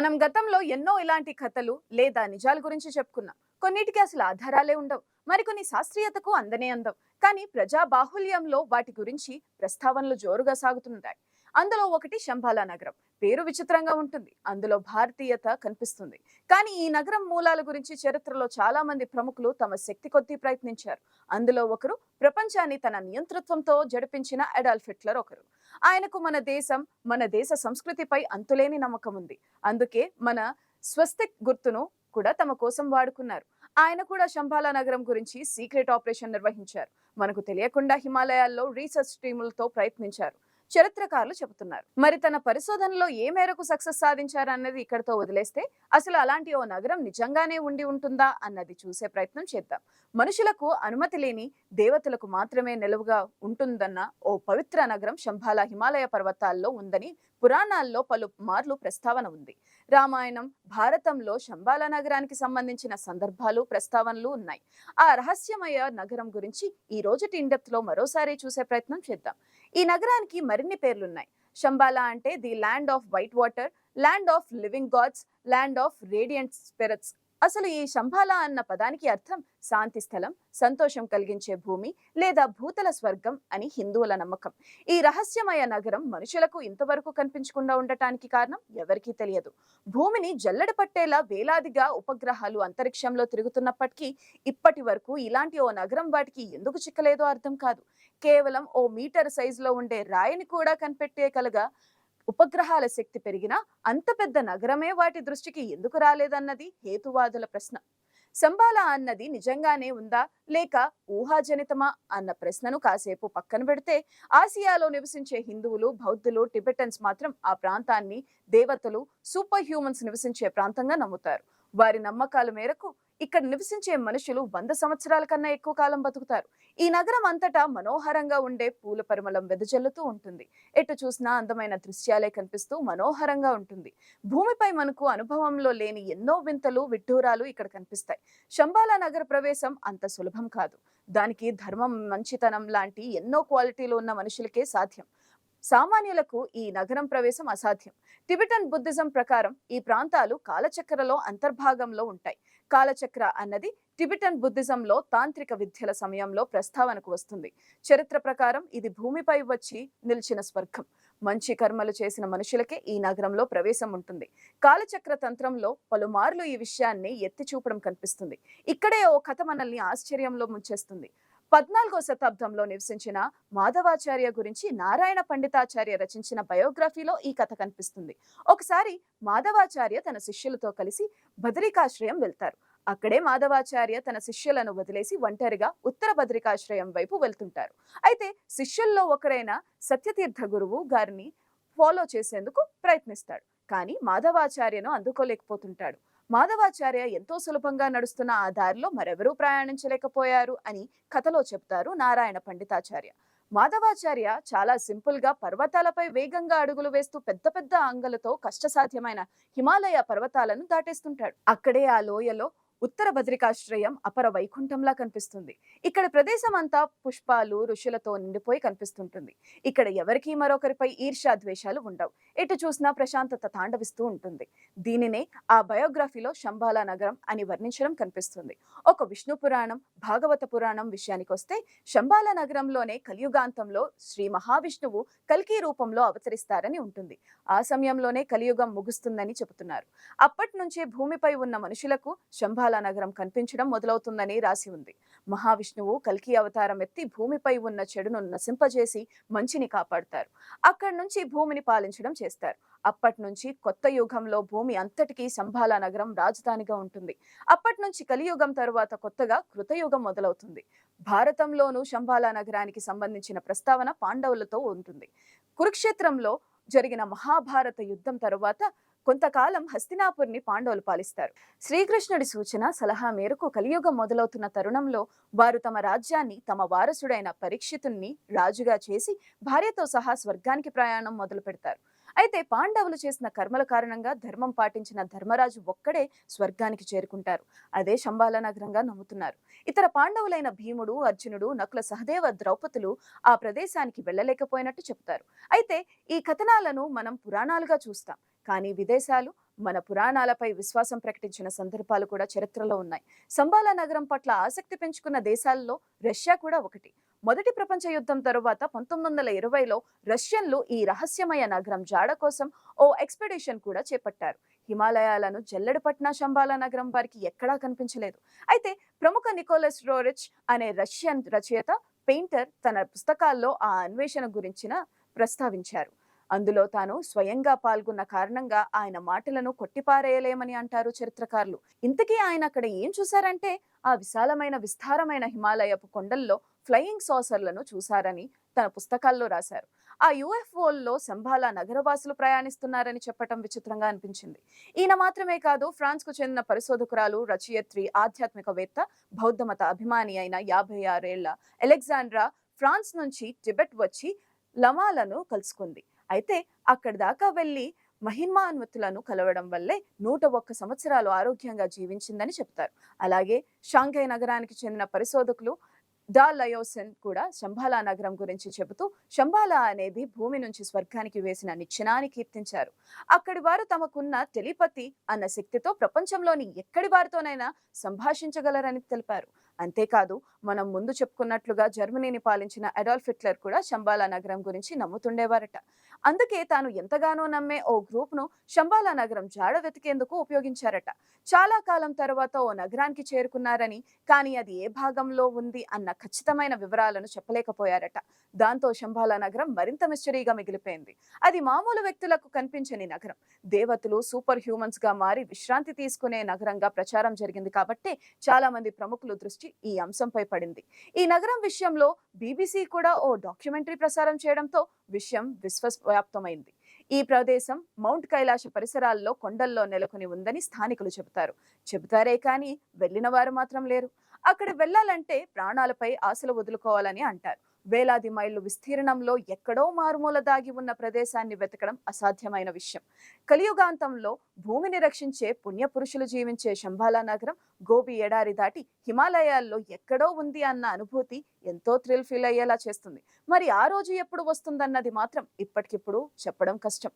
మనం గతంలో ఎన్నో ఇలాంటి కథలు లేదా నిజాల గురించి చెప్పుకున్నాం. కొన్నిటికి అసలు ఆధారాలే ఉండవు. మరికొన్ని శాస్త్రీయతకు అందనే అందం. కానీ ప్రజా బాహుల్యంలో వాటి గురించి ప్రస్తావనలు జోరుగా సాగుతుంటాయి. అందులో ఒకటి శంబాలా నగరం. పేరు విచిత్రంగా ఉంటుంది. అందులో భారతీయత కనిపిస్తుంది. కానీ ఈ నగరం మూలాల గురించి చరిత్రలో చాలా మంది ప్రముఖులు తమ శక్తి కొద్దీ ప్రయత్నించారు. అందులో ఒకరు ప్రపంచాన్ని తన నియంతృత్వంతో జడిపించిన అడాల్ఫ్ హిట్లర్ ఒకరు. ఆయనకు మన దేశం మన దేశ సంస్కృతిపై అంతులేని నమ్మకం ఉంది. అందుకే మన స్వస్తిక్ గుర్తును కూడా తమ కోసం వాడుకున్నారు. ఆయన కూడా శంభాలా నగరం గురించి సీక్రెట్ ఆపరేషన్ నిర్వహించారు. మనకు తెలియకుండా హిమాలయాల్లో రీసెర్చ్ టీములతో ప్రయత్నించారు. చరిత్రకారులు చెబుతున్నారు. మరి తన పరిశోధనలో ఏ మేరకు సక్సెస్ సాధించారు అన్నది ఇక్కడతో వదిలేస్తే అసలు అలాంటి ఓ నగరం నిజంగానే ఉండి ఉంటుందా అన్నది చూసే ప్రయత్నం చేద్దాం. మనుషులకు అనుమతి లేని దేవతలకు మాత్రమే నిలువుగా ఉంటుందన్న ఓ పవిత్ర నగరం శంభాల హిమాలయ పర్వతాల్లో ఉందని పురాణాల్లో పలు మార్లు ప్రస్తావన ఉంది. రామాయణం భారతంలో శంబాల నగరానికి సంబంధించిన సందర్భాలు ప్రస్తావనలు ఉన్నాయి. ఆ రహస్యమయ నగరం గురించి ఈ రోజుటి ఇండెప్త్లో మరోసారి చూసే ప్రయత్నం చేద్దాం. ఈ నగరానికి మరిన్ని పేర్లున్నాయి. శంబాలా అంటే the land of white water land of living gods land of radiant spirits. అసలు ఈ శంభాల అన్న పదానికి అర్థం శాంతి స్థలం సంతోషం కలిగించే భూమి లేదా భూతల స్వర్గం అని హిందువుల నమ్మకం. ఈ రహస్యమయ నగరం మనుషులకు ఇంతవరకు కనిపించకుండా ఉండటానికి కారణం ఎవరికీ తెలియదు. భూమిని జల్లెడ పట్టేలా వేలాదిగా ఉపగ్రహాలు అంతరిక్షంలో తిరుగుతున్నప్పటికీ ఇప్పటి వరకు ఇలాంటి ఓ నగరం వాటికి ఎందుకు చిక్కలేదో అర్థం కాదు. కేవలం ఓ మీటర్ సైజులో ఉండే రాయిని కూడా కనిపెట్టేయగలగా ఉపగ్రహాల శక్తి పెరిగినా అంత పెద్ద నగరమే వాటి దృష్టికి ఎందుకు రాలేదన్నది హేతువాదుల ప్రశ్న. సంబాల అన్నది నిజంగానే ఉందా? లేక ఊహాజనితమా? అన్న ప్రశ్నను కాసేపు పక్కన పెడితే ఆసియాలో నివసించే హిందువులు బౌద్ధులు టిబెటన్స్ మాత్రం ఆ ప్రాంతాన్ని దేవతలు సూపర్ హ్యూమన్స్ నివసించే ప్రాంతంగా నమ్ముతారు. వారి నమ్మకాల మేరకు ఇక్కడ నివసించే మనుషులు వంద సంవత్సరాల కన్నా ఎక్కువ కాలం బతుకుతారు. ఈ నగరం అంతటా మనోహరంగా ఉండే పూల పరిమళం వెదజల్లుతూ ఉంటుంది. ఎటు చూసినా అందమైన దృశ్యాలే కనిపిస్తూ మనోహరంగా ఉంటుంది. భూమిపై మనకు అనుభవంలో లేని ఎన్నో వింతలు విడ్డూరాలు ఇక్కడ కనిపిస్తాయి. శంబాలా నగర ప్రవేశం అంత సులభం కాదు. దానికి ధర్మం మంచితనం లాంటి ఎన్నో క్వాలిటీలు ఉన్న మనుషులకే సాధ్యం. సామాన్యులకు ఈ నగరం ప్రవేశం అసాధ్యం. టిబెటన్ బుద్ధిజం ప్రకారం ఈ ప్రాంతాలు కాలచక్రలో అంతర్భాగంలో ఉంటాయి. కాలచక్ర అన్నది టిబెటన్ బుద్ధిజంలో తాంత్రిక విద్యల సమయంలో ప్రస్తావనకు వస్తుంది. చరిత్ర ప్రకారం ఇది భూమిపై వచ్చి నిలిచిన స్వర్గం. మంచి కర్మలు చేసిన మనుషులకే ఈ నగరంలో ప్రవేశం ఉంటుంది. కాలచక్ర తంత్రంలో పలుమార్లు ఈ విషయాన్ని ఎత్తి చూపడం కనిపిస్తుంది. ఇక్కడే ఓ కథ మనల్ని ఆశ్చర్యంలో ముంచేస్తుంది. పద్నాలుగో శతాబ్దంలో నివసించిన మాధవాచార్య గురించి నారాయణ పండితాచార్య రచించిన బయోగ్రఫీలో ఈ కథ కనిపిస్తుంది. ఒకసారి మాధవాచార్య తన శిష్యులతో కలిసి బదరికాశ్రయం వెళ్తారు. అక్కడే మాధవాచార్య తన శిష్యులను వదిలేసి ఒంటరిగా ఉత్తర బద్రికాశ్రయం వైపు వెళ్తుంటారు. అయితే శిష్యుల్లో ఒకరైన సత్యతీర్థ గురువు గారిని ఫాలో చేసేందుకు ప్రయత్నిస్తాడు. కానీ మాధవాచార్యను అందుకోలేకపోతుంటాడు. మాధవాచార్య ఎంతో సులభంగా నడుస్తున్న ఆ దారిలో మరెవరూ ప్రయాణించలేకపోయారు అని కథలో చెప్తారు నారాయణ పండితాచార్య. మాధవాచార్య చాలా సింపుల్గా పర్వతాలపై వేగంగా అడుగులు వేస్తూ పెద్ద పెద్ద అంగలతో కష్టసాధ్యమైన హిమాలయ పర్వతాలను దాటేస్తుంటాడు. అక్కడే ఆ లోయలో ఉత్తర బద్రికాశ్రయం అపర వైకుంఠంలా కనిపిస్తుంది. ఇక్కడ ప్రదేశం అంతా పుష్పాలు ఋషులతో నిండిపోయి కనిపిస్తుంటుంది. ఇక్కడ ఎవరికీ మరొకరిపై ఈర్ష్యా ద్వేషాలు ఉండవు. ఎటు చూసినా ప్రశాంతత తాండవిస్తూ ఉంటుంది. దీనినే ఆ బయోగ్రఫీలో శంబాలా నగరం అని వర్ణించడం కనిపిస్తుంది. ఒక విష్ణు పురాణం భాగవత పురాణం విషయానికి వస్తే శంబాలా నగరంలోనే కలియుగాంతంలో శ్రీ మహావిష్ణువు కల్కి రూపంలో అవతరిస్తారని ఉంటుంది. ఆ సమయంలోనే కలియుగం ముగుస్తుందని చెబుతున్నారు. అప్పటి నుంచే భూమిపై ఉన్న మనుషులకు శంబాలా నగరం కనిపించడం మొదలవుతుందని రాసి ఉంది. మహావిష్ణువు కల్కి అవతారం ఎత్తి భూమిపై ఉన్న చెడును నశింపజేసి మంచిని కాపాడుతారు. అక్కడి నుంచి భూమిని పాలించడం చేస్తారు. అప్పటి నుంచి కొత్త యుగంలో భూమి అంతటికీ సంభాల నగరం రాజధానిగా ఉంటుంది. అప్పటి నుంచి కలియుగం తరువాత కొత్తగా కృతయుగం మొదలవుతుంది. భారతంలోనూ శంబాలా నగరానికి సంబంధించిన ప్రస్తావన పాండవులతో ఉంటుంది. కురుక్షేత్రంలో జరిగిన మహాభారత యుద్ధం తరువాత కొంతకాలం హస్తినాపుర్ని పాండవులు పాలిస్తారు. శ్రీకృష్ణుడి సూచన సలహా మేరకు కలియుగం మొదలవుతున్న తరుణంలో వారు తమ రాజ్యాన్ని తమ వారసుడైన పరీక్షితుణ్ణి రాజుగా చేసి భార్యతో సహా స్వర్గానికి ప్రయాణం మొదలు పెడతారు. అయితే పాండవులు చేసిన కర్మల కారణంగా ధర్మం పాటించిన ధర్మరాజు ఒక్కడే స్వర్గానికి చేరుకుంటారు. అదే శంబాల నగరంగా నమ్ముతున్నారు. ఇతర పాండవులైన భీముడు అర్జునుడు నకుల సహదేవ ద్రౌపదులు ఆ ప్రదేశానికి వెళ్ళలేకపోయినట్టు చెప్తారు అయితే ఈ కథనాలను మనం పురాణాలుగా చూస్తాం. కానీ విదేశాలు మన పురాణాలపై విశ్వాసం ప్రకటించిన సందర్భాలు కూడా చరిత్రలో ఉన్నాయి. సంబాలా నగరం పట్ల ఆసక్తి పెంచుకున్న దేశాల్లో రష్యా కూడా ఒకటి. మొదటి ప్రపంచ యుద్ధం తరువాత పంతొమ్మిది వందల ఇరవైలో రష్యన్లు ఈ రహస్యమయ నగరం జాడ కోసం ఓ ఎక్స్పెడిషన్ కూడా చేపట్టారు. హిమాలయాలను జల్లెడ పట్టిన శంబాలా నగరం వారికి ఎక్కడా కనిపించలేదు. అయితే ప్రముఖ నికోలస్ రోరిచ్ అనే రష్యన్ రచయిత పెయింటర్ తన పుస్తకాల్లో ఆ అన్వేషణ గురించిన ప్రస్తావించారు. అందులో తాను స్వయంగా పాల్గొన్న కారణంగా ఆయన మాటలను కొట్టిపారేయలేమని అంటారు చరిత్రకారులు. ఇంతకీ ఆయన అక్కడ ఏం చూశారంటే ఆ విశాలమైన విస్తారమైన హిమాలయపు కొండల్లో ఫ్లయింగ్ సాసర్లను చూశారని తన పుస్తకాల్లో రాశారు. ఆ యుఎఫ్ఓల్లో సంభాలా నగరవాసులు ప్రయాణిస్తున్నారని చెప్పటం విచిత్రంగా అనిపించింది. ఈయన మాత్రమే కాదు ఫ్రాన్స్కు చెందిన పరిశోధకురాలు రచయిత్రి ఆధ్యాత్మికవేత్త బౌద్ధమత అభిమాని అయిన యాభై ఆరేళ్ళ అలెగ్జాండ్రా ఫ్రాన్స్ నుంచి టిబెట్ వచ్చి లమాలను కలుసుకుంది. అయితే అక్కడి దాకా వెళ్ళి మహిమాన్వతులను కలవడం వల్లే నూట ఒక్క సంవత్సరాలు ఆరోగ్యంగా జీవించిందని చెప్తారు. అలాగే షాంఘై నగరానికి చెందిన పరిశోధకులు డా లయోసెన్ కూడా శంబాలా నగరం గురించి చెబుతూ శంబాలా అనేది భూమి నుంచి స్వర్గానికి వేసిన నిచ్చెనాన్ని కీర్తించారు. అక్కడి వారు తమకున్న టెలిపతి అన్న శక్తితో ప్రపంచంలోని ఎక్కడి వారితోనైనా సంభాషించగలరని తెలిపారు. అంతేకాదు మనం ముందు చెప్పుకున్నట్లుగా జర్మనీని పాలించిన అడాల్ఫ్ హిట్లర్ కూడా శంబాలా నగరం గురించి నమ్ముతుండేవారట. అందుకే తాను ఎంతగానో నమ్మే ఓ గ్రూప్ను శంబాలా నగరం జాడ వెతికేందుకు ఉపయోగించారట. చాలా కాలం తర్వాత ఓ నగరానికి చేరుకున్నారని కానీ అది ఏ భాగంలో ఉంది అన్న ఖచ్చితమైన వివరాలను చెప్పలేకపోయారట. దాంతో శంబాలా నగరం మరింత మిస్టరీగా మిగిలిపోయింది. అది మామూలు వ్యక్తులకు కనిపించని నగరం. దేవతలు సూపర్ హ్యూమన్స్గా మారి విశ్రాంతి తీసుకునే నగరంగా ప్రచారం జరిగింది కాబట్టి చాలా మంది ప్రముఖులు దృష్టి ఈ అంశంపై పడింది. ఈ నగరం విషయంలో బీబీసీ కూడా ఓ డాక్యుమెంటరీ ప్రసారం చేయడంతో విషయం విశ్వవ్యాప్తమైంది. ఈ ప్రదేశం మౌంట్ కైలాస పరిసరాల్లో కొండల్లో నెలకొని ఉందని స్థానికులు చెబుతారు. చెబుతారే కానీ వెళ్ళిన వారు మాత్రం లేరు. అక్కడ వెళ్ళాలంటే ప్రాణాలపై ఆశలు వదులుకోవాలని అంటారు. వేలాది మైళ్ళు విస్తీర్ణంలో ఎక్కడో మారుమూల దాగి ఉన్న ప్రదేశాన్ని వెతకడం అసాధ్యమైన విషయం. కలియుగాంతంలో భూమిని రక్షించే పుణ్యపురుషులు జీవించే శంభాలా నగరం గోబి ఎడారి దాటి హిమాలయాల్లో ఎక్కడో ఉంది అన్న అనుభూతి ఎంతో థ్రిల్ ఫీల్ అయ్యేలా చేస్తుంది. మరి ఆ రోజు ఎప్పుడు వస్తుందన్నది మాత్రం ఇప్పటికిప్పుడు చెప్పడం కష్టం.